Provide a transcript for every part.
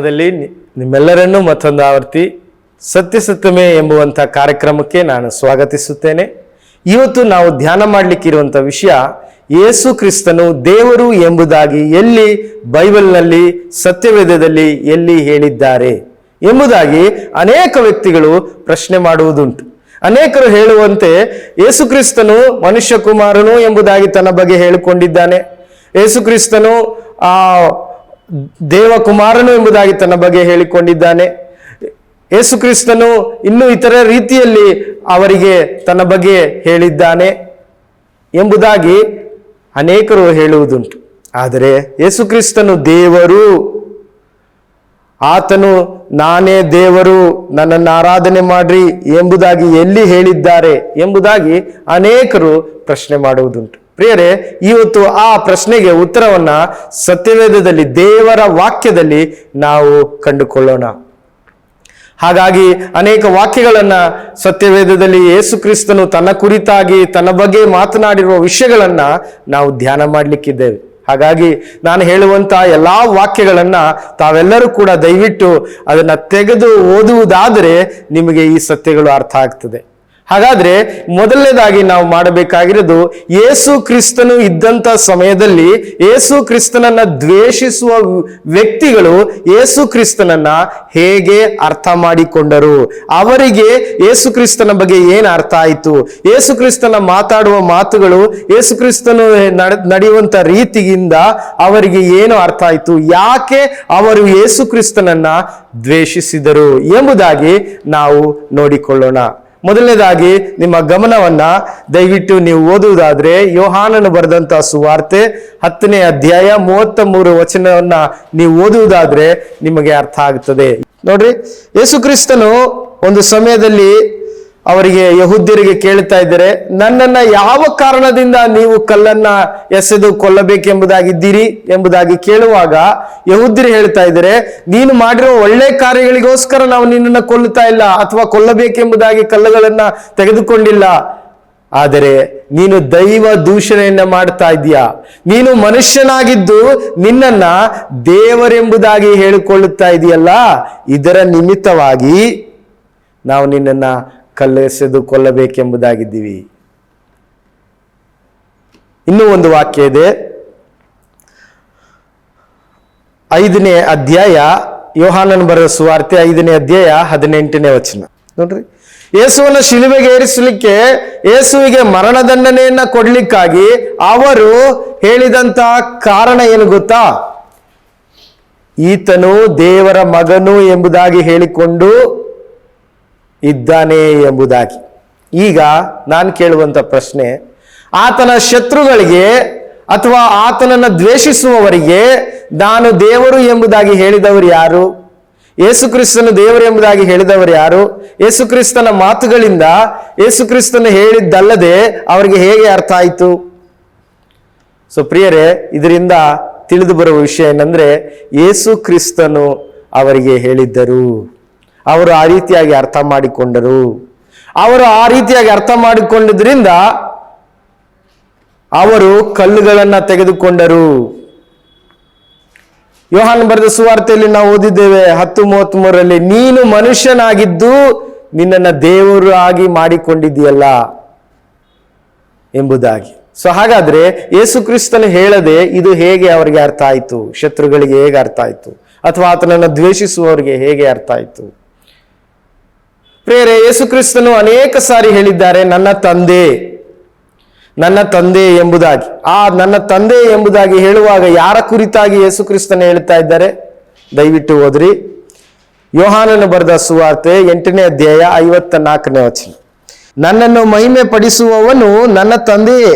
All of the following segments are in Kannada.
ಕ್ರಿಸ್ತನ ನಾಮದಲ್ಲಿ ನಿಮ್ಮೆಲ್ಲರನ್ನೂ ಮತ್ತೊಂದು ಆವರ್ತಿ ಸತ್ಯ ಸತ್ಯಮೇ ಎಂಬುವಂಥ ಕಾರ್ಯಕ್ರಮಕ್ಕೆ ನಾನು ಸ್ವಾಗತಿಸುತ್ತೇನೆ. ಇವತ್ತು ನಾವು ಧ್ಯಾನ ಮಾಡಲಿಕ್ಕಿರುವಂಥ ವಿಷಯ ಯೇಸು ಕ್ರಿಸ್ತನು ದೇವರು ಎಂಬುದಾಗಿ ಎಲ್ಲಿ ಬೈಬಲ್ನಲ್ಲಿ, ಸತ್ಯವೇದದಲ್ಲಿ ಎಲ್ಲಿ ಹೇಳಿದ್ದಾರೆ ಎಂಬುದಾಗಿ ಅನೇಕ ವ್ಯಕ್ತಿಗಳು ಪ್ರಶ್ನೆ ಮಾಡುವುದುಂಟು. ಅನೇಕರು ಹೇಳುವಂತೆ ಯೇಸು ಕ್ರಿಸ್ತನು ಮನುಷ್ಯ ಕುಮಾರನು ಎಂಬುದಾಗಿ ತನ್ನ ಬಗ್ಗೆ ಹೇಳಿಕೊಂಡಿದ್ದಾನೆ. ಯೇಸು ಕ್ರಿಸ್ತನು ಆ ದೇವಕುಮಾರನು ಎಂಬುದಾಗಿ ತನ್ನ ಬಗ್ಗೆ ಹೇಳಿಕೊಂಡಿದ್ದಾನೆ. ಯೇಸು ಕ್ರಿಸ್ತನು ಇನ್ನೂ ಇತರ ರೀತಿಯಲ್ಲಿ ಅವರಿಗೆ ತನ್ನ ಬಗ್ಗೆ ಹೇಳಿದ್ದಾನೆ ಎಂಬುದಾಗಿ ಅನೇಕರು ಹೇಳುವುದುಂಟು. ಆದರೆ ಯೇಸು ಕ್ರಿಸ್ತನು ದೇವರು. ಆತನು ನಾನೇ ದೇವರು, ನನ್ನನ್ನು ಆರಾಧನೆ ಮಾಡ್ರಿ ಎಂಬುದಾಗಿ ಎಲ್ಲಿ ಹೇಳಿದ್ದಾರೆ ಎಂಬುದಾಗಿ ಅನೇಕರು ಪ್ರಶ್ನೆ ಮಾಡುವುದುಂಟು. ಪ್ರಿಯರೇ, ಇವತ್ತು ಆ ಪ್ರಶ್ನೆಗೆ ಉತ್ತರವನ್ನ ಸತ್ಯವೇದದಲ್ಲಿ ದೇವರ ವಾಕ್ಯದಲ್ಲಿ ನಾವು ಕಂಡುಕೊಳ್ಳೋಣ. ಹಾಗಾಗಿ ಅನೇಕ ವಾಕ್ಯಗಳನ್ನ ಸತ್ಯವೇದದಲ್ಲಿ ಯೇಸು ಕ್ರಿಸ್ತನು ತನ್ನ ಕುರಿತಾಗಿ, ತನ್ನ ಬಗ್ಗೆ ಮಾತನಾಡಿರುವ ವಿಷಯಗಳನ್ನ ನಾವು ಧ್ಯಾನ ಮಾಡಲಿಕ್ಕಿದ್ದೇವೆ. ಹಾಗಾಗಿ ನಾನು ಹೇಳುವಂತ ಎಲ್ಲಾ ವಾಕ್ಯಗಳನ್ನ ತಾವೆಲ್ಲರೂ ಕೂಡ ದಯವಿಟ್ಟು ಅದನ್ನ ತೆಗೆದು ಓದುವುದಾದರೆ ನಿಮಗೆ ಈ ಸತ್ಯಗಳು ಅರ್ಥ ಆಗ್ತದೆ. ಹಾಗಾದ್ರೆ ಮೊದಲನೇದಾಗಿ ನಾವು ಮಾಡಬೇಕಾಗಿರೋದು ಏಸು ಕ್ರಿಸ್ತನು ಇದ್ದಂತ ಸಮಯದಲ್ಲಿ ಏಸು ಕ್ರಿಸ್ತನನ್ನ ದ್ವೇಷಿಸುವ ವ್ಯಕ್ತಿಗಳು ಏಸು ಕ್ರಿಸ್ತನನ್ನ ಹೇಗೆ ಅರ್ಥ ಮಾಡಿಕೊಂಡರು? ಅವರಿಗೆ ಏಸು ಕ್ರಿಸ್ತನ ಬಗ್ಗೆ ಏನು ಅರ್ಥ ಆಯಿತು? ಏಸು ಕ್ರಿಸ್ತನ ಮಾತಾಡುವ ಮಾತುಗಳು, ಏಸು ಕ್ರಿಸ್ತನು ನಡೆ- ನಡೆಯುವಂತ ರೀತಿಯಿಂದ ಅವರಿಗೆ ಏನು ಅರ್ಥ ಆಯಿತು? ಯಾಕೆ ಅವರು ಏಸು ಕ್ರಿಸ್ತನನ್ನ ದ್ವೇಷಿಸಿದರು ಎಂಬುದಾಗಿ ನಾವು ನೋಡಿಕೊಳ್ಳೋಣ. ಮೊದಲನೇದಾಗಿ ನಿಮ್ಮ ಗಮನವನ್ನ ದಯವಿಟ್ಟು ನೀವು ಓದುವುದಾದ್ರೆ ಯೋಹಾನನು ಬರೆದಂತ ಸುವಾರ್ತೆ ಹತ್ತನೇ ಅಧ್ಯಾಯ ಮೂವತ್ತ ಮೂರು ವಚನವನ್ನ ನೀವು ಓದುವುದಾದ್ರೆ ನಿಮಗೆ ಅರ್ಥ ಆಗ್ತದೆ. ನೋಡ್ರಿ, ಯೇಸು ಕ್ರಿಸ್ತನು ಒಂದು ಸಮಯದಲ್ಲಿ ಅವರಿಗೆ ಯಹುದ್ಯರಿಗೆ ಕೇಳ್ತಾ ಇದ್ದಾರೆ, ನನ್ನನ್ನ ಯಾವ ಕಾರಣದಿಂದ ನೀವು ಕಲ್ಲನ್ನ ಎಸೆದು ಕೊಲ್ಲಬೇಕೆಂಬುದಾಗಿದ್ದೀರಿ ಎಂಬುದಾಗಿ ಕೇಳುವಾಗ ಯಹುದ್ಯರು ಹೇಳ್ತಾ ಇದ್ದಾರೆ, ನೀನು ಮಾಡಿರುವ ಒಳ್ಳೆ ಕಾರ್ಯಗಳಿಗೋಸ್ಕರ ನಾವು ನಿನ್ನನ್ನು ಕೊಲ್ಲುತ್ತಾ ಇಲ್ಲ ಅಥವಾ ಕೊಲ್ಲಬೇಕೆಂಬುದಾಗಿ ಕಲ್ಲುಗಳನ್ನ ತೆಗೆದುಕೊಂಡಿಲ್ಲ. ಆದರೆ ನೀನು ದೈವ ದೂಷಣೆಯನ್ನ ಮಾಡ್ತಾ ಇದೀಯಾ ನೀನು ಮನುಷ್ಯನಾಗಿದ್ದು ನಿನ್ನನ್ನ ದೇವರೆಂಬುದಾಗಿ ಹೇಳಿಕೊಳ್ಳುತ್ತಾ ಇದೆಯಲ್ಲ? ಇದರ ನಿಮಿತ್ತವಾಗಿ ನಾವು ನಿನ್ನನ್ನ ಕಲ್ಲೆಸೆದು ಕೊಲ್ಲಬೇಕೆಂಬುದಾಗಿದ್ದೀವಿ. ಇನ್ನೂ ಒಂದು ವಾಕ್ಯ ಇದೆ. ಐದನೇ ಅಧ್ಯಾಯ, ಯೋಹಾನನ್ ಬರೆದ ಸುವಾರ್ತೆ ಐದನೇ ಅಧ್ಯಾಯ ಹದಿನೆಂಟನೇ ವಚನ. ನೋಡ್ರಿ, ಯೇಸುವನ್ನು ಶಿಲುಬೆಗೆ ಏರಿಸಲಿಕ್ಕೆ ಯೇಸುವಿಗೆ ಮರಣದಂಡನೆಯನ್ನ ಕೊಡ್ಲಿಕ್ಕಾಗಿ ಅವರು ಹೇಳಿದಂತ ಕಾರಣ ಏನು ಗೊತ್ತಾ? ಈತನು ದೇವರ ಮಗನು ಎಂಬುದಾಗಿ ಹೇಳಿಕೊಂಡು ಇದ್ದಾನೆ ಎಂಬುದಾಗಿ. ಈಗ ನಾನು ಕೇಳುವಂತ ಪ್ರಶ್ನೆ, ಆತನ ಶತ್ರುಗಳಿಗೆ ಅಥವಾ ಆತನನ್ನು ದ್ವೇಷಿಸುವವರಿಗೆ ನಾನು ದೇವರು ಎಂಬುದಾಗಿ ಹೇಳಿದವರು ಯಾರು? ಯೇಸುಕ್ರಿಸ್ತನು ದೇವರು ಎಂಬುದಾಗಿ ಹೇಳಿದವರು ಯಾರು? ಯೇಸುಕ್ರಿಸ್ತನ ಮಾತುಗಳಿಂದ ಯೇಸುಕ್ರಿಸ್ತನು ಹೇಳಿದ್ದಲ್ಲದೆ ಅವರಿಗೆ ಹೇಗೆ ಅರ್ಥ ಆಯಿತು? ಸೊ ಪ್ರಿಯರೇ, ಇದರಿಂದ ತಿಳಿದು ಬರುವ ವಿಷಯ ಏನಂದ್ರೆ ಯೇಸು ಕ್ರಿಸ್ತನು ಅವರಿಗೆ ಹೇಳಿದ್ದರು. ಅವರು ಆ ರೀತಿಯಾಗಿ ಅರ್ಥ ಮಾಡಿಕೊಂಡರು. ಅವರು ಆ ರೀತಿಯಾಗಿ ಅರ್ಥ ಮಾಡಿಕೊಂಡಿದ್ರಿಂದ ಅವರು ಕಲ್ಲುಗಳನ್ನು ತೆಗೆದುಕೊಂಡರು. ಯೋಹಾನ್ ಬರೆದ ಸುವಾರ್ತೆಯಲ್ಲಿ ನಾವು ಓದಿದ್ದೇವೆ ಹತ್ತು ಮೂವತ್ತ್ ಮೂರರಲ್ಲಿ ನೀನು ಮನುಷ್ಯನಾಗಿದ್ದು ನಿನ್ನನ್ನು ದೇವರು ಆಗಿ ಮಾಡಿಕೊಂಡಿದ್ದೀಯಲ್ಲ ಎಂಬುದಾಗಿ. ಸೊ ಹಾಗಾದ್ರೆ ಯೇಸು ಕ್ರಿಸ್ತನು ಹೇಳದೆ ಇದು ಹೇಗೆ ಅವರಿಗೆ ಅರ್ಥ ಆಯಿತು? ಶತ್ರುಗಳಿಗೆ ಹೇಗೆ ಅರ್ಥ ಆಯಿತು? ಅಥವಾ ಆತನನ್ನು ದ್ವೇಷಿಸುವವರಿಗೆ ಹೇಗೆ ಅರ್ಥ ಆಯಿತು? ಪ್ರೇರೆ ಯೇಸು ಕ್ರಿಸ್ತನು ಅನೇಕ ಸಾರಿ ಹೇಳಿದ್ದಾರೆ, ನನ್ನ ತಂದೆ ನನ್ನ ತಂದೆ ಎಂಬುದಾಗಿ. ಆ ನನ್ನ ತಂದೆ ಎಂಬುದಾಗಿ ಹೇಳುವಾಗ ಯಾರ ಕುರಿತಾಗಿ ಯೇಸು ಕ್ರಿಸ್ತನ ಹೇಳ್ತಾ ಇದ್ದಾರೆ? ದಯವಿಟ್ಟು ಓದ್ರಿ. ಯೋಹಾನನು ಬರೆದ ಸುವಾರ್ತೆ ಎಂಟನೇ ಅಧ್ಯಾಯ ಐವತ್ತ ನಾಲ್ಕನೇ ವಚನ. ನನ್ನನ್ನು ಮಹಿಮೆ ಪಡಿಸುವವನು ನನ್ನ ತಂದೆಯೇ,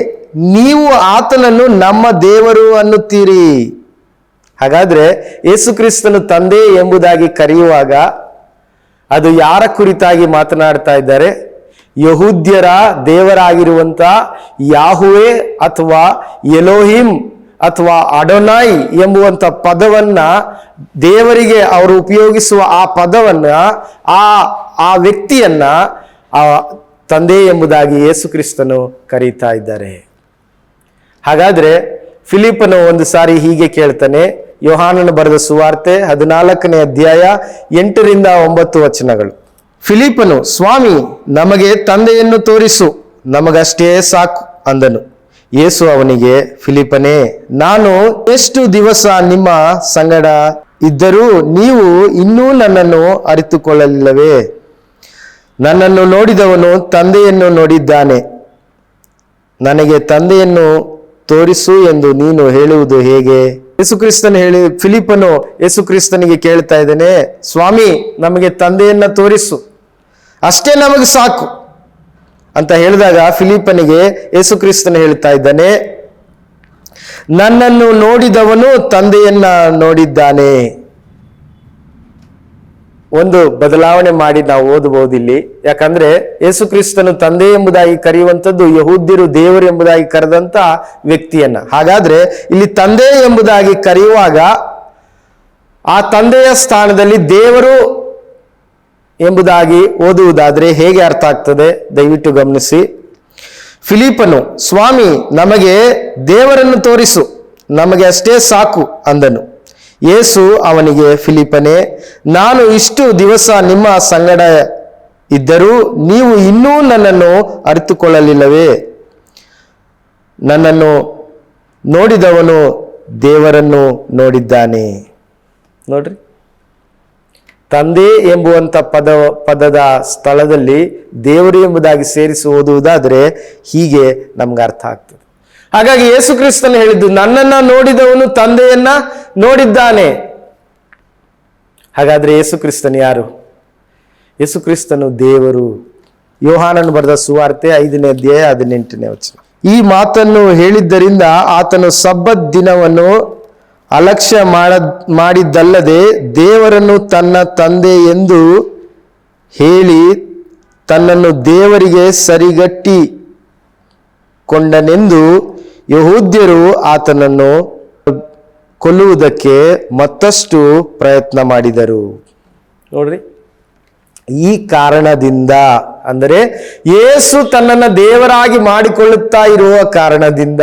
ನೀವು ಆತನನ್ನು ನಮ್ಮ ದೇವರು ಅನ್ನುತ್ತೀರಿ. ಹಾಗಾದ್ರೆ ಯೇಸು ಕ್ರಿಸ್ತನು ತಂದೆ ಎಂಬುದಾಗಿ ಕರೆಯುವಾಗ ಅದು ಯಾರ ಕುರಿತಾಗಿ ಮಾತನಾಡ್ತಾ ಇದ್ದಾರೆ? ಯಹೂದ್ಯರ ದೇವರಾಗಿರುವಂತ ಯಾಹುವೆ ಅಥವಾ ಎಲೋಹಿಮ್ ಅಥವಾ ಅಡೊನಾಯ್ ಎಂಬುವಂಥ ಪದವನ್ನ ದೇವರಿಗೆ ಅವರು ಉಪಯೋಗಿಸುವ ಆ ಪದವನ್ನ, ಆ ಆ ವ್ಯಕ್ತಿಯನ್ನ, ಆ ತಂದೆ ಎಂಬುದಾಗಿ ಯೇಸು ಕ್ರಿಸ್ತನು ಕರೀತಾ ಇದ್ದಾರೆ. ಹಾಗಾದ್ರೆ ಫಿಲಿಪನು ಒಂದು ಸಾರಿ ಹೀಗೆ ಕೇಳ್ತಾನೆ ಯೋಹಾನನು ಬರೆದ ಸುವಾರ್ತೆ ಹದಿನಾಲ್ಕನೇ ಅಧ್ಯಾಯ ಎಂಟರಿಂದ ಒಂಬತ್ತು ವಚನಗಳು. ಫಿಲಿಪನು ಸ್ವಾಮಿ, ನಮಗೆ ತಂದೆಯನ್ನು ತೋರಿಸು, ನಮಗಷ್ಟೇ ಸಾಕು, ಅಂದನು. ಯೇಸು ಅವನಿಗೆ ಫಿಲಿಪನೇ ನಾನು ಎಷ್ಟು ದಿವಸ ನಿಮ್ಮ ಸಂಗಡ ಇದ್ದರೂ ನೀವು ಇನ್ನೂ ನನ್ನನ್ನು ಅರಿತುಕೊಳ್ಳಲಿಲ್ಲವೇ? ನನ್ನನ್ನು ನೋಡಿದವನು ತಂದೆಯನ್ನು ನೋಡಿದ್ದಾನೆ. ನನಗೆ ತಂದೆಯನ್ನು ತೋರಿಸು ಎಂದು ನೀನು ಹೇಳುವುದು ಹೇಗೆ? ಯೇಸುಕ್ರಿಸ್ತನು ಹೇಳಿ ಫಿಲಿಪನು ಯೇಸುಕ್ರಿಸ್ತನಿಗೆ ಕೇಳ್ತಾ ಇದ್ದೇನೆ, ಸ್ವಾಮಿ, ನಮಗೆ ತಂದೆಯನ್ನ ತೋರಿಸು. ಅಷ್ಟೇ ನಮಗೆ ಸಾಕು. ಅಂತ ಹೇಳಿದಾಗ ಫಿಲಿಪನಿಗೆ ಯೇಸುಕ್ರಿಸ್ತನು ಹೇಳ್ತಾ ಇದ್ದಾನೆ, ನನ್ನನ್ನು ನೋಡಿದವನು ತಂದೆಯನ್ನ ನೋಡಿದ್ದಾನೆ. ಒಂದು ಬದಲಾವಣೆ ಮಾಡಿ ನಾವು ಓದಬಹುದು ಇಲ್ಲಿ. ಯಾಕಂದ್ರೆ ಯೇಸು ಕ್ರಿಸ್ತನು ತಂದೆ ಎಂಬುದಾಗಿ ಕರೆಯುವಂಥದ್ದು ಯಹೂದ್ಯರು ದೇವರು ಎಂಬುದಾಗಿ ಕರೆದಂತ ವ್ಯಕ್ತಿಯನ್ನ. ಹಾಗಾದ್ರೆ ಇಲ್ಲಿ ತಂದೆ ಎಂಬುದಾಗಿ ಕರೆಯುವಾಗ ಆ ತಂದೆಯ ಸ್ಥಾನದಲ್ಲಿ ದೇವರು ಎಂಬುದಾಗಿ ಓದುವುದಾದ್ರೆ ಹೇಗೆ ಅರ್ಥ ಆಗ್ತದೆ? ದಯವಿಟ್ಟು ಗಮನಿಸಿ. ಫಿಲಿಪನು ಸ್ವಾಮಿ, ನಮಗೆ ದೇವರನ್ನು ತೋರಿಸು. ನಮಗೆ ಅಷ್ಟೇ ಸಾಕು ಅಂದನು. ಯೇಸು ಅವನಿಗೆ ಫಿಲಿಪನೇ ನಾನು ಇಷ್ಟು ದಿವಸ ನಿಮ್ಮ ಸಂಗಡ ಇದ್ದರೂ ನೀವು ಇನ್ನೂ ನನ್ನನ್ನು ಅರಿತುಕೊಳ್ಳಲಿಲ್ಲವೇ? ನನ್ನನ್ನು ನೋಡಿದವನು ದೇವರನ್ನು ನೋಡಿದ್ದಾನೆ. ನೋಡ್ರಿ. ತಂದೆ ಎಂಬುವಂತ ಪದ, ಪದದ ಸ್ಥಳದಲ್ಲಿ ದೇವರು ಎಂಬುದಾಗಿ ಸೇರಿಸಿ ಓದುವುದಾದ್ರೆ ಹೀಗೆ ನಮ್ಗೆ ಅರ್ಥ ಆಗ್ತದೆ. ಹಾಗಾಗಿ ಯೇಸು ಕ್ರಿಸ್ತನು ಹೇಳಿದ್ದು, ನನ್ನನ್ನ ನೋಡಿದವನು ತಂದೆಯನ್ನ ನೋಡಿದ್ದಾನೆ. ಹಾಗಾದ್ರೆ ಯೇಸು ಕ್ರಿಸ್ತನು ಯಾರು? ಯೇಸು ಕ್ರಿಸ್ತನು ದೇವರು. ಯೋಹಾನನ್ನು ಬರೆದ ಸುವಾರ್ತೆ ಐದನೇ ಅಧ್ಯಾಯ ಹದಿನೆಂಟನೇ ವಚನ. ಈ ಮಾತನ್ನು ಹೇಳಿದ್ದರಿಂದ ಆತನು ಸಬ್ಬತ್ ದಿನವನ್ನು ಅಲಕ್ಷ್ಯ ಮಾಡ, ಮಾಡಿದ್ದಲ್ಲದೆ ದೇವರನ್ನು ತನ್ನ ತಂದೆ ಎಂದು ಹೇಳಿ ತನ್ನನ್ನು ದೇವರಿಗೆ ಸರಿಗಟ್ಟಿ ಕೊಂಡನೆಂದು ಯಹೂದ್ಯರು ಆತನನ್ನು ಕೊಲ್ಲುವುದಕ್ಕೆ ಮತ್ತಷ್ಟು ಪ್ರಯತ್ನ ಮಾಡಿದರು. ನೋಡ್ರಿ. ಈ ಕಾರಣದಿಂದ ಅಂದರೆ ಯೇಸು ತನ್ನನ್ನು ದೇವರಾಗಿ ಮಾಡಿಕೊಳ್ಳುತ್ತಾ ಇರುವ ಕಾರಣದಿಂದ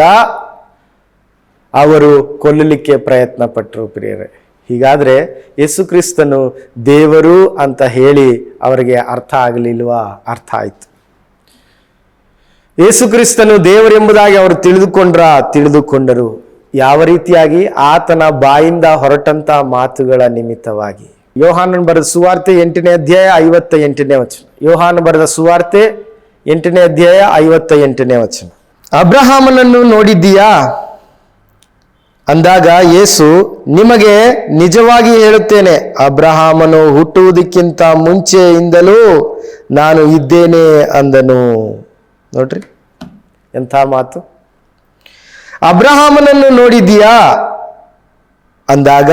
ಅವರು ಕೊಲ್ಲಲಿಕ್ಕೆ ಪ್ರಯತ್ನ ಪಟ್ಟರು ಪ್ರಿಯರೇ. ಹೀಗಾದ್ರೆ ಯೇಸು ಕ್ರಿಸ್ತನು ದೇವರು ಅಂತ ಹೇಳಿ ಅವರಿಗೆ ಅರ್ಥ ಆಗಲಿಲ್ವಾ? ಅರ್ಥ ಆಯ್ತು. ಯೇಸು ಕ್ರಿಸ್ತನು ದೇವರೆಂಬುದಾಗಿ ಅವರು ತಿಳಿದುಕೊಂಡ್ರ? ತಿಳಿದುಕೊಂಡರು. ಯಾವ ರೀತಿಯಾಗಿ? ಆತನ ಬಾಯಿಂದ ಹೊರಟಂತ ಮಾತುಗಳ ನಿಮಿತ್ತವಾಗಿ. ಯೋಹಾನನ್ ಬರೆದ ಸುವಾರ್ತೆ ಎಂಟನೇ ಅಧ್ಯಾಯ ಐವತ್ತ ಎಂಟನೇ ವಚನ. ಯೋಹಾನ ಬರೆದ ಸುವಾರ್ತೆ ಎಂಟನೇ ಅಧ್ಯಾಯ ಐವತ್ತ ಎಂಟನೇ ವಚನ. ಅಬ್ರಹಾಮನನ್ನು ನೋಡಿದ್ದೀಯಾ? ಅಂದಾಗ ಯೇಸು, ನಿಮಗೆ ನಿಜವಾಗಿ ಹೇಳುತ್ತೇನೆ, ಅಬ್ರಹಾಮನು ಹುಟ್ಟುವುದಕ್ಕಿಂತ ಮುಂಚೆಯಿಂದಲೂ ನಾನು ಇದ್ದೇನೆ ಅಂದನು. ನೋಡ್ರಿ. ಎಂಥ ಮಾತು? ಅಬ್ರಹಾಮನನ್ನು ನೋಡಿದ್ದೀಯಾ? ಅಂದಾಗ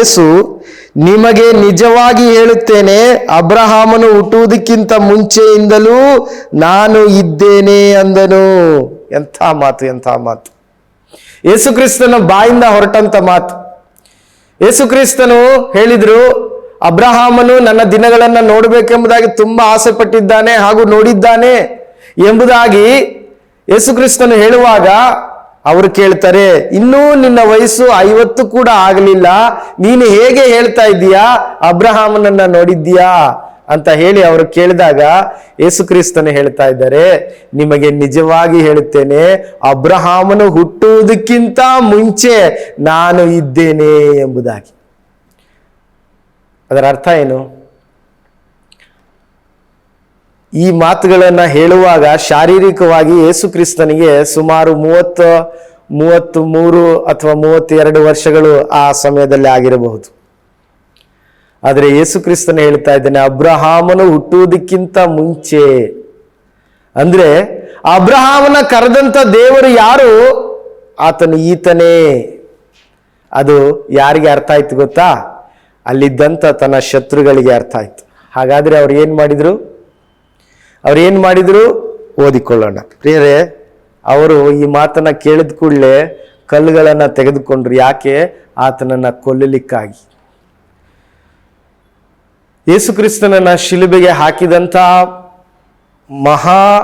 ಏಸು ನಿಮಗೆ ನಿಜವಾಗಿ ಹೇಳುತ್ತೇನೆ, ಅಬ್ರಹಾಮನು ಹುಟ್ಟುವುದಕ್ಕಿಂತ ಮುಂಚೆಯಿಂದಲೂ ನಾನು ಇದ್ದೇನೆ ಅಂದನು. ಎಂಥ ಮಾತು ಎಂಥ ಮಾತು. ಯೇಸು ಕ್ರಿಸ್ತನ ಬಾಯಿಂದ ಹೊರಟಂತ ಮಾತು. ಯೇಸು ಕ್ರಿಸ್ತನು ಹೇಳಿದ್ರು, ಅಬ್ರಹಾಮನು ನನ್ನ ದಿನಗಳನ್ನು ನೋಡಬೇಕೆಂಬುದಾಗಿ ತುಂಬಾ ಆಸೆ ಪಟ್ಟಿದ್ದಾನೆ ಹಾಗೂ ನೋಡಿದ್ದಾನೆ. ಎಂಬುದಾಗಿ ಯೇಸು ಕ್ರಿಸ್ತನು ಹೇಳುವಾಗ ಅವರು ಕೇಳ್ತಾರೆ, ಇನ್ನೂ ನಿನ್ನ ವಯಸ್ಸು ಐವತ್ತು ಕೂಡ ಆಗಲಿಲ್ಲ. ನೀನು ಹೇಗೆ ಹೇಳ್ತಾ ಇದ್ದೀಯಾ? ಅಬ್ರಹಾಮನನ್ನ ನೋಡಿದ್ದೀಯಾ? ಅಂತ ಹೇಳಿ ಅವರು ಕೇಳಿದಾಗ ಯೇಸು ಕ್ರಿಸ್ತನು ಹೇಳ್ತಾ ಇದ್ದಾರೆ, ನಿಮಗೆ ನಿಜವಾಗಿ ಹೇಳುತ್ತೇನೆ, ಅಬ್ರಹಾಮನು ಹುಟ್ಟುವುದಕ್ಕಿಂತ ಮುಂಚೆ ನಾನು ಇದ್ದೇನೆ ಎಂಬುದಾಗಿ. ಅದರ ಅರ್ಥ ಏನು? ಈ ಮಾತುಗಳನ್ನು ಹೇಳುವಾಗ ಶಾರೀರಿಕವಾಗಿ ಯೇಸು ಕ್ರಿಸ್ತನಿಗೆ ಸುಮಾರು ಮೂವತ್ತು ಮೂವತ್ತು ಮೂರು ಅಥವಾ ಮೂವತ್ತೆರಡು ವರ್ಷಗಳು ಆ ಸಮಯದಲ್ಲಿ ಆಗಿರಬಹುದು. ಆದರೆ ಯೇಸು ಕ್ರಿಸ್ತನ ಹೇಳ್ತಾ ಇದ್ದಾನೆ, ಅಬ್ರಹಾಮನು ಹುಟ್ಟುವುದಕ್ಕಿಂತ ಮುಂಚೆ. ಅಂದ್ರೆ ಅಬ್ರಹಾಮನ ಕರೆದಂತ ದೇವರು ಯಾರು? ಆತನು ಈತನೇ. ಅದು ಯಾರಿಗೆ ಅರ್ಥ ಆಯ್ತು ಗೊತ್ತಾ? ಅಲ್ಲಿದ್ದಂಥ ತನ್ನ ಶತ್ರುಗಳಿಗೆ ಅರ್ಥ ಆಯ್ತು. ಹಾಗಾದ್ರೆ ಅವ್ರು ಏನು ಮಾಡಿದ್ರು? ಅವ್ರು ಏನು ಮಾಡಿದ್ರು? ಓದಿಕೊಳ್ಳೋಣ. ಪ್ರಿಯರೇ, ಅವರು ಈ ಮಾತನ್ನ ಕೇಳಿದ ಕೂಡಲೇ ಕಲ್ಲುಗಳನ್ನು ತೆಗೆದುಕೊಂಡ್ರು. ಯಾಕೆ? ಆತನನ್ನ ಕೊಲ್ಲಲಿಕ್ಕಾಗಿ. ಯೇಸು ಕ್ರಿಸ್ತನನ್ನ ಶಿಲುಬೆಗೆ ಹಾಕಿದಂಥ ಮಹಾ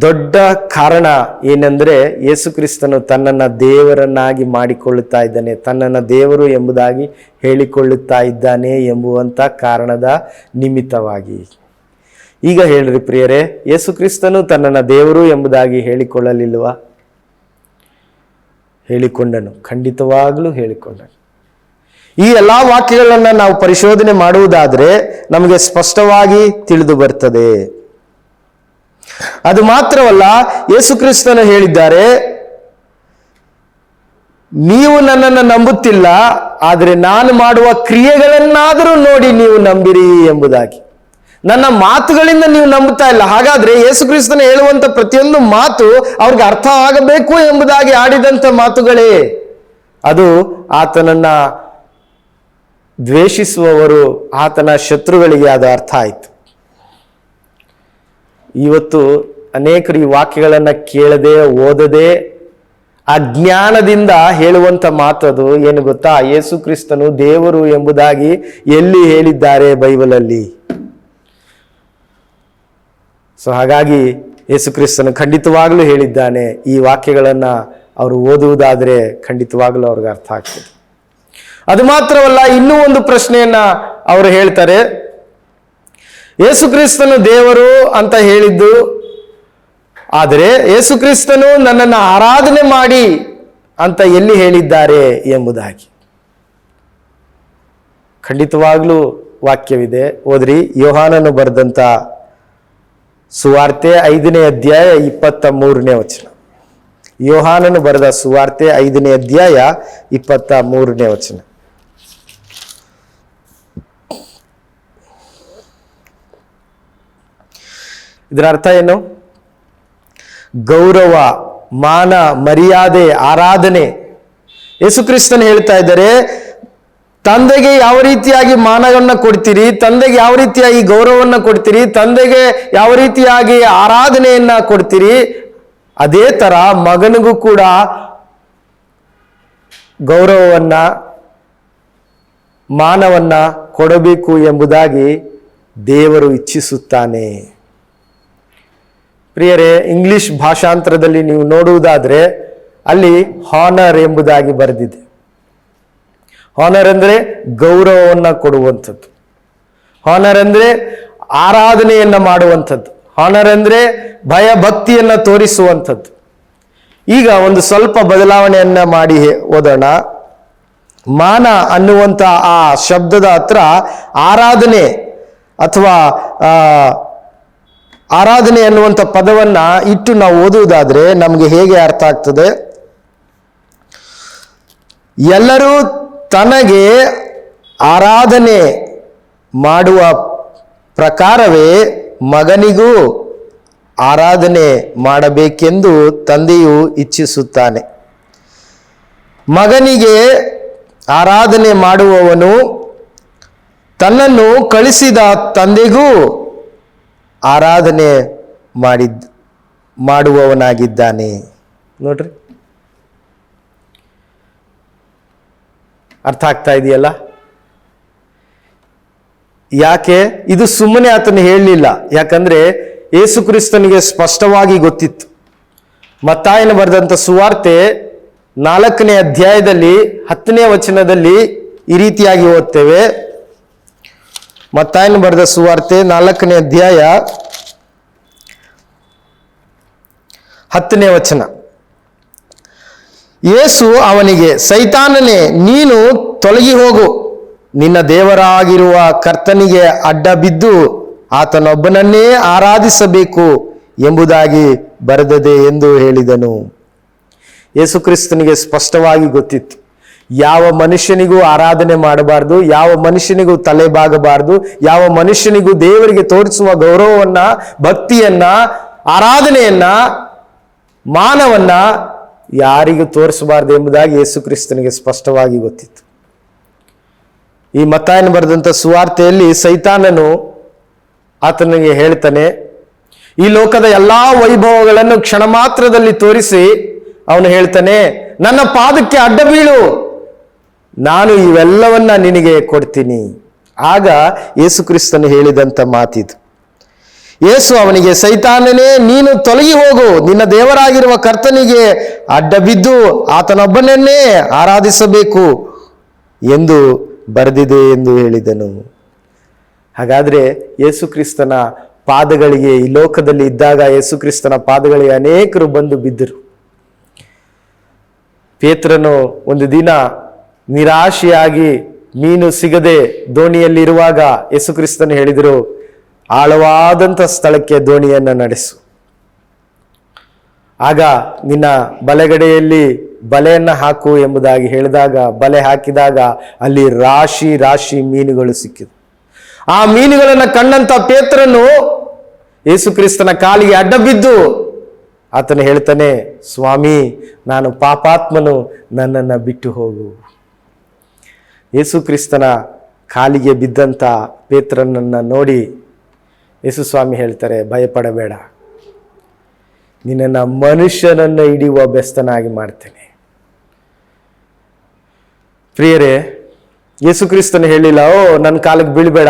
ದೊಡ್ಡ ಕಾರಣ ಏನೆಂದರೆ ಯೇಸು ಕ್ರಿಸ್ತನು ತನ್ನನ್ನ ದೇವರನ್ನಾಗಿ ಮಾಡಿಕೊಳ್ಳುತ್ತಾ ಇದ್ದಾನೆ. ತನ್ನನ್ನ ದೇವರು ಎಂಬುದಾಗಿ ಹೇಳಿಕೊಳ್ಳುತ್ತಾ ಇದ್ದಾನೆ ಎಂಬುವಂಥ ಕಾರಣದ ನಿಮಿತ್ತವಾಗಿ. ಈಗ ಹೇಳ್ರಿ ಪ್ರಿಯರೇ, ಯೇಸು ಕ್ರಿಸ್ತನು ತನ್ನನ್ನ ದೇವರು ಎಂಬುದಾಗಿ ಹೇಳಿಕೊಳ್ಳಲಿಲ್ವ ಹೇಳಿಕೊಂಡನು, ಖಂಡಿತವಾಗಲೂ ಹೇಳಿಕೊಂಡನು. ಈ ಎಲ್ಲ ವಾಕ್ಯಗಳನ್ನು ನಾವು ಪರಿಶೋಧನೆ ಮಾಡುವುದಾದರೆ ನಮಗೆ ಸ್ಪಷ್ಟವಾಗಿ ತಿಳಿದು ಬರ್ತದೆ. ಅದು ಮಾತ್ರವಲ್ಲ, ಯೇಸು ಕ್ರಿಸ್ತನು ಹೇಳಿದ್ದಾರೆ, ನೀವು ನನ್ನನ್ನು ನಂಬುತ್ತಿಲ್ಲ, ಆದರೆ ನಾನು ಮಾಡುವ ಕ್ರಿಯೆಗಳನ್ನಾದರೂ ನೋಡಿ ನೀವು ನಂಬಿರಿ ಎಂಬುದಾಗಿ. ನನ್ನ ಮಾತುಗಳಿಂದ ನೀವು ನಂಬುತ್ತಾ ಇಲ್ಲ. ಹಾಗಾದ್ರೆ ಯೇಸು ಕ್ರಿಸ್ತನ ಹೇಳುವಂತ ಪ್ರತಿಯೊಂದು ಮಾತು ಅವ್ರಿಗೆ ಅರ್ಥ ಆಗಬೇಕು ಎಂಬುದಾಗಿ ಆಡಿದಂತ ಮಾತುಗಳೇ. ಅದು ಆತನನ್ನ ದ್ವೇಷಿಸುವವರು, ಆತನ ಶತ್ರುಗಳಿಗೆ ಅದು ಅರ್ಥ ಆಯಿತು. ಇವತ್ತು ಅನೇಕರು ಈ ವಾಕ್ಯಗಳನ್ನು ಕೇಳದೆ, ಓದದೆ ಅಜ್ಞಾನದಿಂದ ಹೇಳುವಂತ ಮಾತದು ಏನು ಗೊತ್ತಾ? ಯೇಸು ಕ್ರಿಸ್ತನು ದೇವರು ಎಂಬುದಾಗಿ ಎಲ್ಲಿ ಹೇಳಿದ್ದಾರೆ ಬೈಬಲಲ್ಲಿ? ಸೊ ಹಾಗಾಗಿ ಯೇಸು ಖಂಡಿತವಾಗಲೂ ಹೇಳಿದ್ದಾನೆ, ಈ ವಾಕ್ಯಗಳನ್ನು ಅವರು ಓದುವುದಾದರೆ ಖಂಡಿತವಾಗಲೂ ಅವ್ರಿಗೆ ಅರ್ಥ ಆಗ್ತದೆ. ಅದು ಮಾತ್ರವಲ್ಲ, ಇನ್ನೂ ಒಂದು ಪ್ರಶ್ನೆಯನ್ನ ಅವರು ಹೇಳ್ತಾರೆ. ಯೇಸು ಕ್ರಿಸ್ತನು ದೇವರು ಅಂತ ಹೇಳಿದ್ದು, ಆದರೆ ಯೇಸು ಕ್ರಿಸ್ತನು ನನ್ನನ್ನು ಆರಾಧನೆ ಮಾಡಿ ಅಂತ ಎಲ್ಲಿ ಹೇಳಿದ್ದಾರೆ ಎಂಬುದಾಗಿ. ಖಂಡಿತವಾಗಲೂ ವಾಕ್ಯವಿದೆ. ಓದ್ರಿ, ಯೋಹಾನನು ಬರೆದಂತ ಸುವಾರ್ತೆ ಐದನೇ ಅಧ್ಯಾಯ ಇಪ್ಪತ್ತ ಮೂರನೇ ವಚನ. ಯೋಹಾನನು ಬರೆದ ಸುವಾರ್ತೆ ಐದನೇ ಅಧ್ಯಾಯ ಇಪ್ಪತ್ತ ಮೂರನೇ ವಚನ. ಇದರ ಅರ್ಥ ಏನು? ಗೌರವ, ಮಾನ, ಮರ್ಯಾದೆ, ಆರಾಧನೆ. ಯೇಸುಕ್ರಿಸ್ತನ್ ಹೇಳ್ತಾ ಇದ್ದಾರೆ ತಂದೆಗೆ ಯಾವ ರೀತಿಯಾಗಿ ಮಾನವನ್ನ ಕೊಡ್ತೀರಿ? ತಂದೆಗೆ ಯಾವ ರೀತಿಯಾಗಿ ಗೌರವವನ್ನು ಕೊಡ್ತೀರಿ? ತಂದೆಗೆ ಯಾವ ರೀತಿಯಾಗಿ ಆರಾಧನೆಯನ್ನ ಕೊಡ್ತೀರಿ? ಅದೇ ತರ ಮಗನಿಗೂ ಕೂಡ ಗೌರವವನ್ನ, ಮಾನವನ್ನ ಕೊಡಬೇಕು ಎಂಬುದಾಗಿ ದೇವರು ಇಚ್ಛಿಸುತ್ತಾನೆ. ಪ್ರಿಯರೇ, ಇಂಗ್ಲಿಷ್ ಭಾಷಾಂತರದಲ್ಲಿ ನೀವು ನೋಡುವುದಾದ್ರೆ ಅಲ್ಲಿ ಹಾನರ್ ಎಂಬುದಾಗಿ ಬರೆದಿದೆ. ಹಾನರ್ ಅಂದ್ರೆ ಗೌರವವನ್ನ ಕೊಡುವಂಥದ್ದು. ಹಾನರ್ ಅಂದ್ರೆ ಆರಾಧನೆಯನ್ನ ಮಾಡುವಂಥದ್ದು. ಹಾನರ್ ಅಂದ್ರೆ ಭಯ ಭಕ್ತಿಯನ್ನ ತೋರಿಸುವಂಥದ್ದು. ಈಗ ಒಂದು ಸ್ವಲ್ಪ ಬದಲಾವಣೆಯನ್ನ ಮಾಡಿ ಓದೋಣ. ಮಾನ ಅನ್ನುವಂತ ಆ ಶಬ್ದದ ಹತ್ರ ಆರಾಧನೆ ಅಥವಾ ಆರಾಧನೆ ಅನ್ನುವಂಥ ಪದವನ್ನ ಇಟ್ಟು ನಾವು ಓದುವುದಾದರೆ ನಮಗೆ ಹೇಗೆ ಅರ್ಥ ಆಗ್ತದೆ? ಎಲ್ಲರೂ ತನಗೆ ಆರಾಧನೆ ಮಾಡುವ ಪ್ರಕಾರವೇ ಮಗನಿಗೂ ಆರಾಧನೆ ಮಾಡಬೇಕೆಂದು ತಂದೆಯು ಇಚ್ಛಿಸುತ್ತಾನೆ. ಮಗನಿಗೆ ಆರಾಧನೆ ಮಾಡುವವನು ತನ್ನನ್ನು ಕಳಿಸಿದ ತಂದೆಗೂ ಆರಾಧನೆ ಮಾಡಿದ್, ಮಾಡುವವನಾಗಿದ್ದಾನೆ. ನೋಡ್ರಿ. ಅರ್ಥ ಆಗ್ತಾ ಇದೆಯಲ್ಲ? ಯಾಕೆ? ಇದು ಸುಮ್ಮನೆ ಆತನು ಹೇಳಲಿಲ್ಲ. ಯಾಕಂದ್ರೆ ಯೇಸು ಕ್ರಿಸ್ತನಿಗೆ ಸ್ಪಷ್ಟವಾಗಿ ಗೊತ್ತಿತ್ತು. ಮತ್ತಾಯನ ಬರೆದಂಥ ಸುವಾರ್ತೆ ನಾಲ್ಕನೇ ಅಧ್ಯಾಯದಲ್ಲಿ, ಹತ್ತನೇ ವಚನದಲ್ಲಿ ಈ ರೀತಿಯಾಗಿ ಓದ್ತೇವೆ. ಮತ್ತಾಯನ ಬರೆದ ಸುವಾರ್ತೆ ನಾಲ್ಕನೇ ಅಧ್ಯಾಯ ಹತ್ತನೇ ವಚನ. ಯೇಸು ಅವನಿಗೆ, ಸೈತಾನನೇ, ನೀನು ತೊಲಗಿ ಹೋಗು. ನಿನ್ನ ದೇವರಾಗಿರುವ ಕರ್ತನಿಗೆ ಅಡ್ಡ ಬಿದ್ದು ಆತನೊಬ್ಬನನ್ನೇ ಆರಾಧಿಸಬೇಕು ಎಂಬುದಾಗಿ ಬರೆದದೆ ಎಂದು ಹೇಳಿದನು. ಯೇಸು ಕ್ರಿಸ್ತನಿಗೆ ಸ್ಪಷ್ಟವಾಗಿ ಗೊತ್ತಿತ್ತು. ಯಾವ ಮನುಷ್ಯನಿಗೂ ಆರಾಧನೆ ಮಾಡಬಾರ್ದು, ಯಾವ ಮನುಷ್ಯನಿಗೂ ತಲೆ ಬಾಗಬಾರ್ದು ಯಾವ ಮನುಷ್ಯನಿಗೂ ದೇವರಿಗೆ ತೋರಿಸುವ ಗೌರವವನ್ನ, ಭಕ್ತಿಯನ್ನ, ಆರಾಧನೆಯನ್ನ, ಮಾನವನ್ನ ಯಾರಿಗೂ ತೋರಿಸಬಾರ್ದು ಎಂಬುದಾಗಿ ಯೇಸು ಕ್ರಿಸ್ತನಿಗೆ ಸ್ಪಷ್ಟವಾಗಿ ಗೊತ್ತಿತ್ತು. ಈ ಮತ್ತಾಯನ ಬರೆದಂಥ ಸುವಾರ್ತೆಯಲ್ಲಿ ಸೈತಾನನು ಆತನಿಗೆ ಹೇಳ್ತಾನೆ, ಈ ಲೋಕದ ಎಲ್ಲಾ ವೈಭವಗಳನ್ನು ಕ್ಷಣ ಮಾತ್ರದಲ್ಲಿ ತೋರಿಸಿ ಅವನು ಹೇಳ್ತಾನೆ, ನನ್ನ ಪಾದಕ್ಕೆ ಅಡ್ಡ ಬೀಳು, ನಾನು ಇವೆಲ್ಲವನ್ನ ನಿನಗೆ ಕೊಡ್ತೀನಿ. ಆಗ ಯೇಸುಕ್ರಿಸ್ತನು ಹೇಳಿದಂಥ ಮಾತಿದು. ಯೇಸು ಅವನಿಗೆ, ಸೈತಾನನೇ, ನೀನು ತೊಲಗಿ ಹೋಗು. ನಿನ್ನ ದೇವರಾಗಿರುವ ಕರ್ತನಿಗೆ ಅಡ್ಡ ಬಿದ್ದು ಆತನೊಬ್ಬನನ್ನೇ ಆರಾಧಿಸಬೇಕು ಎಂದು ಬರೆದಿದೆ ಎಂದು ಹೇಳಿದನು. ಹಾಗಾದ್ರೆ ಯೇಸು ಕ್ರಿಸ್ತನ ಪಾದಗಳಿಗೆ, ಈ ಲೋಕದಲ್ಲಿ ಇದ್ದಾಗ ಯೇಸು ಕ್ರಿಸ್ತನ ಪಾದಗಳಿಗೆ ಅನೇಕರು ಬಂದು ಬಿದ್ದರು. ಪೇತ್ರನು ಒಂದು ದಿನ ನಿರಾಶೆಯಾಗಿ ಮೀನು ಸಿಗದೆ ದೋಣಿಯಲ್ಲಿರುವಾಗ ಯೇಸು ಕ್ರಿಸ್ತನು ಹೇಳಿದರು ಆಳವಾದಂಥ ಸ್ಥಳಕ್ಕೆ ದೋಣಿಯನ್ನು ನಡೆಸು. ಆಗ ನಿನ್ನ ಬಲೆಗಡೆಯಲ್ಲಿ ಬಲೆಯನ್ನು ಹಾಕು ಎಂಬುದಾಗಿ ಹೇಳಿದಾಗ, ಬಲೆ ಹಾಕಿದಾಗ ಅಲ್ಲಿ ರಾಶಿ ರಾಶಿ ಮೀನುಗಳು ಸಿಕ್ಕಿತು ಆ ಮೀನುಗಳನ್ನು ಕಂಡಂತ ಪೇತ್ರನು ಯೇಸು ಕ್ರಿಸ್ತನ ಕಾಲಿಗೆ ಅಡ್ಡ ಬಿದ್ದು ಆತನು ಹೇಳ್ತಾನೆ, ಸ್ವಾಮಿ, ನಾನು ಪಾಪಾತ್ಮನು, ನನ್ನನ್ನು ಬಿಟ್ಟು ಹೋಗು. ಯೇಸು ಕ್ರಿಸ್ತನ ಕಾಲಿಗೆ ಬಿದ್ದಂಥ ಪೇತ್ರನನ್ನು ನೋಡಿ ಯೇಸು ಸ್ವಾಮಿ ಹೇಳ್ತಾರೆ, ಭಯಪಡಬೇಡ. ನಿನ್ನನ್ನು ಮನುಷ್ಯನನ್ನು ಹಿಡಿಯುವ ಬೆಸ್ತನಾಗಿ ಮಾಡ್ತೇನೆ. ಪ್ರಿಯರೇ ಯೇಸು ಕ್ರಿಸ್ತನು ಹೇಳಿಲ್ಲ, ಓ, ನನ್ನ ಕಾಲಕ್ಕೆ ಬೀಳಬೇಡ.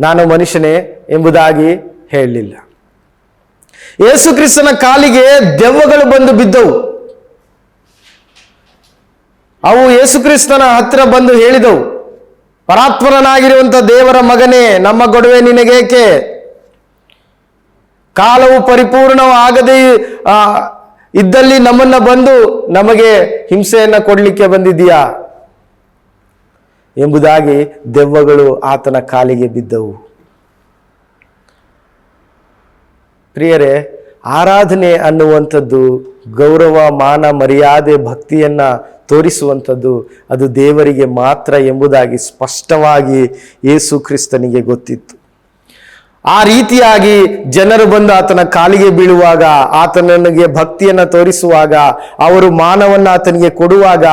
ನಾನು ಮನುಷ್ಯನೇ ಎಂಬುದಾಗಿ ಹೇಳಲಿಲ್ಲ ಯೇಸು ಕ್ರಿಸ್ತನ ಕಾಲಿಗೆ ದೆವ್ವಗಳು ಬಂದು ಬಿದ್ದವು. ಅವು ಯೇಸು ಕ್ರಿಸ್ತನ ಹತ್ತಿರ ಬಂದು ಹೇಳಿದವು. ಪರಾತ್ಮರನಾಗಿರುವಂತ ದೇವರ ಮಗನೇ, ನಮ್ಮ ಗೊಡವೆ ನಿನಗೇಕೆ? ಕಾಲವು ಪರಿಪೂರ್ಣವಾಗದೆ ಇದ್ದಲ್ಲಿ ನಮ್ಮನ್ನ ಬಂದು ನಮಗೆ ಹಿಂಸೆಯನ್ನು ಕೊಡ್ಲಿಕ್ಕೆ ಬಂದಿದೀಯಾ ಎಂಬುದಾಗಿ ದೆವ್ವಗಳು ಆತನ ಕಾಲಿಗೆ ಬಿದ್ದವು. ಪ್ರಿಯರೇ, ಆರಾಧನೆ ಅನ್ನುವಂಥದ್ದು ಗೌರವ, ಮಾನ, ಮರ್ಯಾದೆ, ಭಕ್ತಿಯನ್ನ ತೋರಿಸುವಂಥದ್ದು ಅದು ದೇವರಿಗೆ ಮಾತ್ರ ಎಂಬುದಾಗಿ ಸ್ಪಷ್ಟವಾಗಿ ಯೇಸು ಕ್ರಿಸ್ತನಿಗೆ ಗೊತ್ತಿತ್ತು. ಆ ರೀತಿಯಾಗಿ ಜನರು ಬಂದು ಆತನ ಕಾಲಿಗೆ ಬೀಳುವಾಗ ಆತನಿಗೆ ಭಕ್ತಿಯನ್ನು ತೋರಿಸುವಾಗ, ಅವರು ಮಾನವನ್ನು ಆತನಿಗೆ ಕೊಡುವಾಗ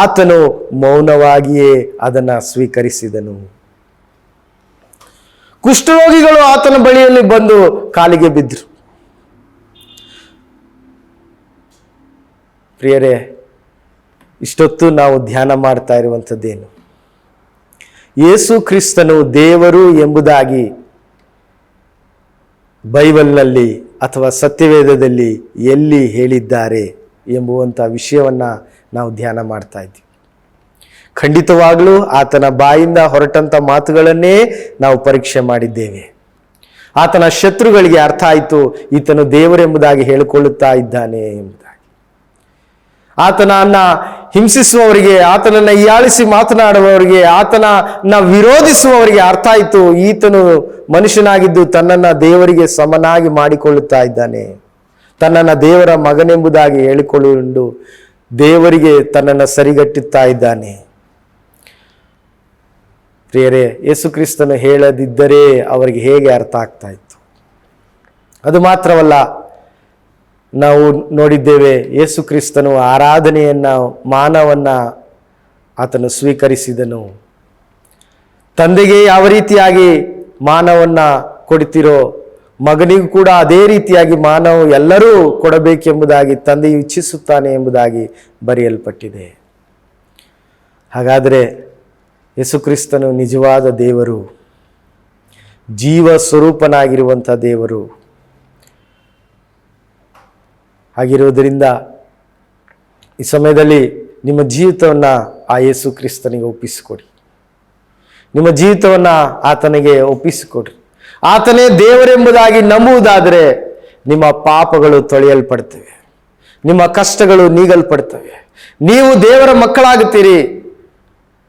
ಆತನು ಮೌನವಾಗಿಯೇ ಅದನ್ನು ಸ್ವೀಕರಿಸಿದನು. ಕುಷ್ಠರೋಗಿಗಳು ಆತನ ಬಳಿಯಲ್ಲಿ ಬಂದು ಕಾಲಿಗೆ ಬಿದ್ದರು ಪ್ರಿಯರೇ ಇಷ್ಟೊತ್ತು ನಾವು ಧ್ಯಾನ ಮಾಡ್ತಾ ಇರುವಂಥದ್ದೇನು? ಯೇಸು ಕ್ರಿಸ್ತನು ದೇವರು ಎಂಬುದಾಗಿ ಬೈಬಲ್ನಲ್ಲಿ ಅಥವಾ ಸತ್ಯವೇದದಲ್ಲಿ ಎಲ್ಲಿ ಹೇಳಿದ್ದಾರೆ ಎಂಬುವಂಥ ವಿಷಯವನ್ನು ನಾವು ಧ್ಯಾನ ಮಾಡ್ತಾ ಇದ್ದೀವಿ. ಖಂಡಿತವಾಗಲೂ ಆತನ ಬಾಯಿಂದ ಹೊರಟಂಥ ಮಾತುಗಳನ್ನೇ ನಾವು ಪರೀಕ್ಷೆ ಮಾಡಿದ್ದೇವೆ. ಆತನ ಶತ್ರುಗಳಿಗೆ ಅರ್ಥ ಆಯಿತು, ಈತನು ದೇವರೆಂಬುದಾಗಿ ಹೇಳಿಕೊಳ್ಳುತ್ತಾ ಇದ್ದಾನೆ ಎಂಬುದಾಗಿ ಆತನನ್ನ ಹಿಂಸಿಸುವವರಿಗೆ, ಆತನನ್ನ ಹೀಯಾಳಿಸಿ ಮಾತನಾಡುವವರಿಗೆ, ಆತನನ್ನ ವಿರೋಧಿಸುವವರಿಗೆ ಅರ್ಥ ಆಯಿತು. ಈತನು ಮನುಷ್ಯನಾಗಿದ್ದು ತನ್ನನ್ನ ದೇವರಿಗೆ ಸಮನಾಗಿ ಮಾಡಿಕೊಳ್ಳುತ್ತಾ ಇದ್ದಾನೆ. ತನ್ನನ್ನ ದೇವರ ಮಗನೆಂಬುದಾಗಿ ಹೇಳಿಕೊಳ್ಳುಂಡು ದೇವರಿಗೆ ತನ್ನನ್ನು ಸರಿಗಟ್ಟುತ್ತಾ ಇದ್ದಾನೆ. ಪ್ರಿಯರೇ, ಯೇಸು ಕ್ರಿಸ್ತನು ಹೇಳದಿದ್ದರೆ ಅವರಿಗೆ ಹೇಗೆ ಅರ್ಥ ಆಗ್ತಾ ಇತ್ತು? ಅದು ಮಾತ್ರವಲ್ಲ ನಾವು ನೋಡಿದ್ದೇವೆ ಯೇಸು ಕ್ರಿಸ್ತನು ಆರಾಧನೆಯನ್ನು, ಮಾನವನ್ನು ಆತನು ಸ್ವೀಕರಿಸಿದನು. ತಂದೆಗೆ ಯಾವ ರೀತಿಯಾಗಿ ಮಾನವನ್ನು ಕೊಡ್ತಿರೋ ಮಗನಿಗೂ ಕೂಡ ಅದೇ ರೀತಿಯಾಗಿ ಮಾನವ ಎಲ್ಲರೂ ಕೊಡಬೇಕೆಂಬುದಾಗಿ, ತಂದೆಯು ಇಚ್ಛಿಸುತ್ತಾನೆ ಎಂಬುದಾಗಿ ಬರೆಯಲ್ಪಟ್ಟಿದೆ. ಹಾಗಾದರೆ ಯೇಸುಕ್ರಿಸ್ತನು ನಿಜವಾದ ದೇವರು ಜೀವ ಸ್ವರೂಪನಾಗಿರುವಂಥ ದೇವರು. ಹಾಗಿರುವುದರಿಂದ ಈ ಸಮಯದಲ್ಲಿ ನಿಮ್ಮ ಜೀವಿತವನ್ನು ಆ ಯೇಸು ಕ್ರಿಸ್ತನಿಗೆ ಒಪ್ಪಿಸಿಕೊಡಿ. ನಿಮ್ಮ ಜೀವಿತವನ್ನು ಆತನಿಗೆ ಒಪ್ಪಿಸಿಕೊಡ್ರಿ ಆತನೇ ದೇವರೆಂಬುದಾಗಿ ನಂಬುವುದಾದರೆ ನಿಮ್ಮ ಪಾಪಗಳು ತೊಳೆಯಲ್ಪಡ್ತವೆ. ನಿಮ್ಮ ಕಷ್ಟಗಳು ನೀಗಲ್ಪಡ್ತವೆ. ನೀವು ದೇವರ ಮಕ್ಕಳಾಗುತ್ತೀರಿ.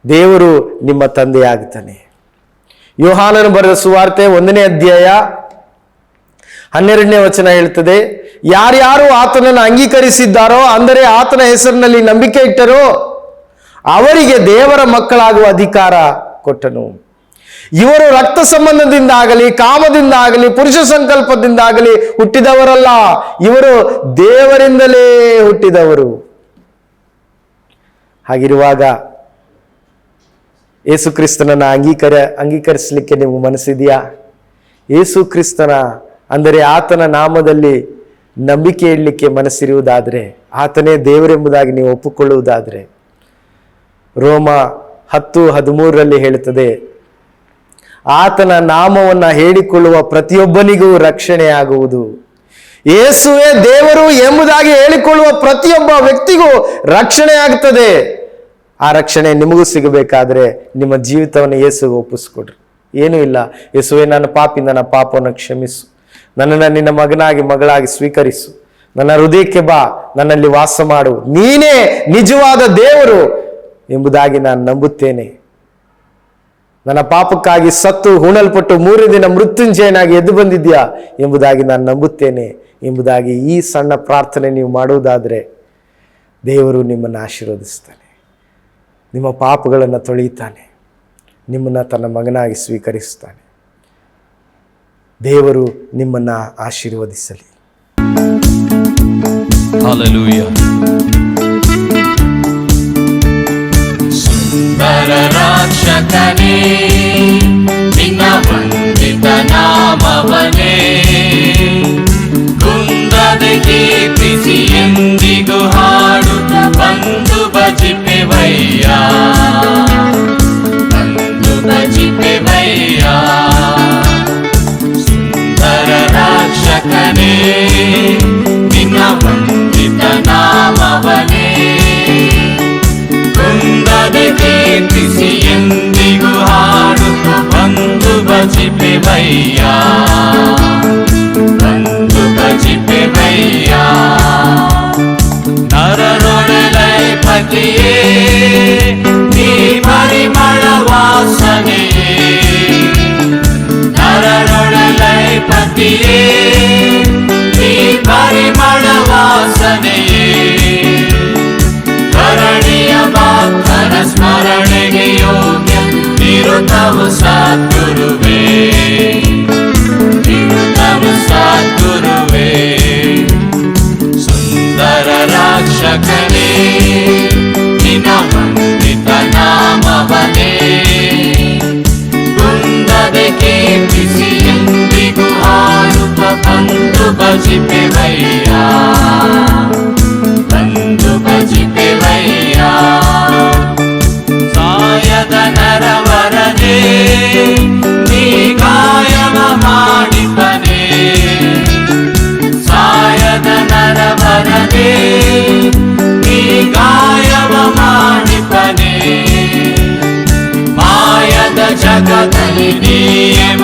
ದೇವರು ನಿಮ್ಮ ತಂದೆಯಾಗುತ್ತಾನೆ. ಯೋಹಾನನು ಬರೆದ ಸುವಾರ್ತೆ ಒಂದನೇ ಅಧ್ಯಾಯ ಹನ್ನೆರಡನೇ ವಚನ ಹೇಳ್ತದೆ ಯಾರ್ಯಾರು ಆತನನ್ನು ಅಂಗೀಕರಿಸಿದ್ದಾರೋ, ಅಂದರೆ ಆತನ ಹೆಸರಿನಲ್ಲಿ ನಂಬಿಕೆ ಇಟ್ಟರೋ, ಅವರಿಗೆ ದೇವರ ಮಕ್ಕಳಾಗುವ ಅಧಿಕಾರ ಕೊಟ್ಟನು. ಇವರು ರಕ್ತ ಸಂಬಂಧದಿಂದ ಆಗಲಿ ಕಾಮದಿಂದ ಆಗಲಿ ಪುರುಷ ಸಂಕಲ್ಪದಿಂದಾಗಲಿ ಹುಟ್ಟಿದವರಲ್ಲ. ಇವರು ದೇವರಿಂದಲೇ ಹುಟ್ಟಿದವರು. ಹಾಗಿರುವಾಗ ಯೇಸು ಕ್ರಿಸ್ತನನ್ನು ಅಂಗೀಕರ, ಅಂಗೀಕರಿಸಲಿಕ್ಕೆ ನೀವು ಮನಸ್ಸಿದೆಯಾ? ಯೇಸು ಕ್ರಿಸ್ತನ, ಅಂದರೆ ಆತನ ನಾಮದಲ್ಲಿ ನಂಬಿಕೆ ಇಡಲಿಕ್ಕೆ ಮನಸ್ಸಿರುವುದಾದರೆ, ಆತನೇ ದೇವರೆಂಬುದಾಗಿ ನೀವು ಒಪ್ಪಿಕೊಳ್ಳುವುದಾದರೆ. ರೋಮ ಹತ್ತು ಹದಿಮೂರರಲ್ಲಿ ಹೇಳುತ್ತದೆ, ಆತನ ನಾಮವನ್ನು ಹೇಳಿಕೊಳ್ಳುವ ಪ್ರತಿಯೊಬ್ಬನಿಗೂ ರಕ್ಷಣೆಯಾಗುವುದು. ಯೇಸುವೇ ದೇವರು ಎಂಬುದಾಗಿ ಹೇಳಿಕೊಳ್ಳುವ ಪ್ರತಿಯೊಬ್ಬ ವ್ಯಕ್ತಿಗೂ ರಕ್ಷಣೆ ಆಗ್ತದೆ ಆ ರಕ್ಷಣೆ ನಿಮಗೂ ಸಿಗಬೇಕಾದ್ರೆ ನಿಮ್ಮ ಜೀವಿತವನ್ನು ಯೇಸುಗೆ ಒಪ್ಪಿಸ್ಕೊಡ್ರಿ. ಏನೂ ಇಲ್ಲ, ಯೇಸುವೆ ನನ್ನ ಪಾಪಿಂದ ನನ್ನ ಪಾಪವನ್ನು ಕ್ಷಮಿಸು. ನನ್ನನ್ನು ನಿನ್ನ ಮಗನಾಗಿ, ಮಗಳಾಗಿ ಸ್ವೀಕರಿಸು. ನನ್ನ ಹೃದಯಕ್ಕೆ ಬಾ, ನನ್ನಲ್ಲಿ ವಾಸ ಮಾಡು. ನೀನೇ ನಿಜವಾದ ದೇವರು ಎಂಬುದಾಗಿ ನಾನು ನಂಬುತ್ತೇನೆ. ನನ್ನ ಪಾಪಕ್ಕಾಗಿ ಸತ್ತು, ಹೂಣಲ್ಪಟ್ಟು ಮೂರು ದಿನ ಮೃತ್ಯುಂಜಯನಾಗಿ ಎದ್ದು ಬಂದಿದ್ಯಾ ಎಂಬುದಾಗಿ ನಾನು ನಂಬುತ್ತೇನೆ. ಎಂಬುದಾಗಿ ಈ ಸಣ್ಣ ಪ್ರಾರ್ಥನೆ ನೀವು ಮಾಡುವುದಾದರೆ ದೇವರು ನಿಮ್ಮನ್ನು ಆಶೀರ್ವದಿಸ್ತಾನೆ ನಿಮ್ಮ ಪಾಪಗಳನ್ನು ತೊಳೆಯುತ್ತಾನೆ. ನಿಮ್ಮನ್ನು ತನ್ನ ಮಗನಾಗಿ ಸ್ವೀಕರಿಸ್ತಾನೆ ದೇವರು ನಿಮ್ಮನ್ನು ಆಶೀರ್ವದಿಸಲಿ. Hallelujah. ಸುಂದರ ರಾಕ್ಷಕನೇ ನಿನ್ನ ವಂದಿತ ನಾಮವನೇ. ಕುಂದದೆ ಕೀರ್ತಿಸಿ ಎಂದಿಗೂ ಹಾಡುತ್ತ ಬಂದು ಭಜಿಪೆವಯ್ಯ. ಬಂದು ಭಜಿಪೆವಯ್ಯ. ರಾಕ್ಷಕನೇ ನಿನ್ನ ವಂದಿತ ನಾಮವನೇ ಕುಂದದೆ ಕೀರ್ತಿಸಿ ಎಂದಿಗೂ ಹಾಡುತ್ತ ಬಂದು ಭಜಿಪೆ ಭಯ್ಯ ಬಂದು ಭಜಿಪೆ ಭಯ್ಯ ನರನೊಡಲೈ ಪತಿಯೇ ಪರಿಮಳ ವಾಸನೆಯೇ ಕರಣಿಯ ಭಕ್ತರ ಸ್ಮರಣೆಗೆ ಯೋಗ್ಯ ನಿರುತವು ಸದ್ಗುರುವೇ. ನಿರುತವು ಸದ್ಗುರುವೇ. ಸುಂದರ ರಾಕ್ಷಕನೇ, ನಿನ್ನ ವಂದಿತ ನಾಮವನೇ. ಕುಂದದೆ ಕೀರ್ತಿಸಿ ಎಂದಿಗೂ ಹಾಡುತ್ತ ಬಂದು ಭಜಿಪೆ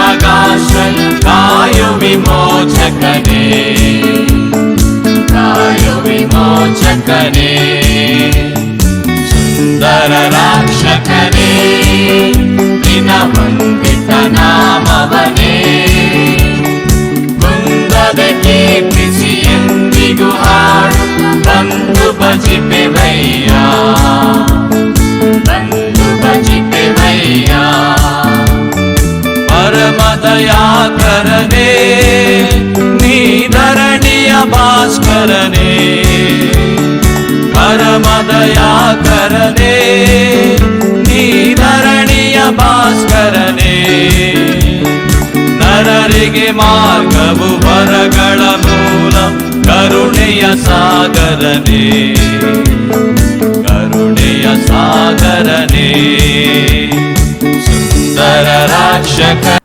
ನೀಯೇ ಮಗಾಶ್ವಲ್ ಕಾಯು ವಿಮೋಚಕನೇ ಕಾಯು ವಿಮೋಚಕನೇ ರಕ್ಷಕನೇ ಸುಂದರ ರಕ್ಷಕನೇ ನಿನ ವಂದಿತ ನಾಮವನೇ ಕುಂದದ ಕೀರ್ತಿಸಿ ಎಂದಿಗೂ ಹಾಡು ಬಂದು ಭಜಿಪೆವಯ್ಯ ಪರಮದಯಾಕರನೇ ನೀಧರಣಿಯ ಭಾಸ್ಕರನೇ. ನೀ ಧರಣಿಯ ಭಾಸ್ಕರನೇ. ನರರಿಗೆ ಮಾರ್ಗವು ವರಗಳ ಮೂಲ, ಕರುಣೆಯ ಸಾಗರನೇ. ಕರುಣೆಯ ಸಾಗರನೇ. ಸುಂದರ ರಕ್ಷಕ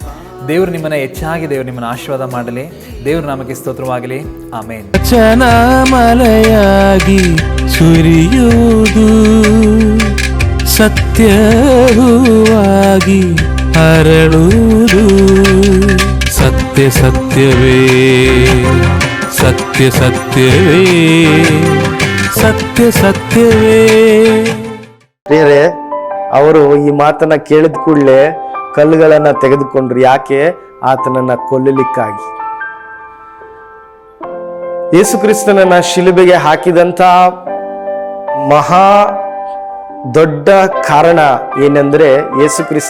ದೇವರು ನಿಮ್ಮನ್ನು ಹೆಚ್ಚಾಗಿ ದೇವರು ನಿಮ್ಮನ್ನು ಆಶೀರ್ವಾದ ಮಾಡಲಿ. ದೇವರು ನಮಗೆ ಸ್ತೋತ್ರವಾಗಲಿ. ಆಮೇನ್. ಚನಾಮಲೆಯಾಗಿ ಸುರಿಯುವುದು ಸತ್ಯವಾಗಿ ಹರಳುವುದು. ಸತ್ಯ ಸತ್ಯವೇ ಸತ್ಯ ಸತ್ಯವೇ ಸತ್ಯ ಸತ್ಯವೇ. ಅವರು ಈ ಮಾತನ್ನ ಕೇಳಿದ ಕೂಡಲೇ ಕಲ್ಲುಗಳನ್ನ ತೆಗೆದುಕೊಂಡ್ರು. ಯಾಕೆ? ಆತನನ್ನ ಕೊಲ್ಲಲಿಕ್ಕಾಗಿ. ಯೇಸು ಕ್ರಿಸ್ತನನ್ನ ಶಿಲುಬೆಗೆ ಹಾಕಿದಂತ ಮಹಾ ದೊಡ್ಡ ಕಾರಣ ಏನಂದ್ರೆ ಯೇಸು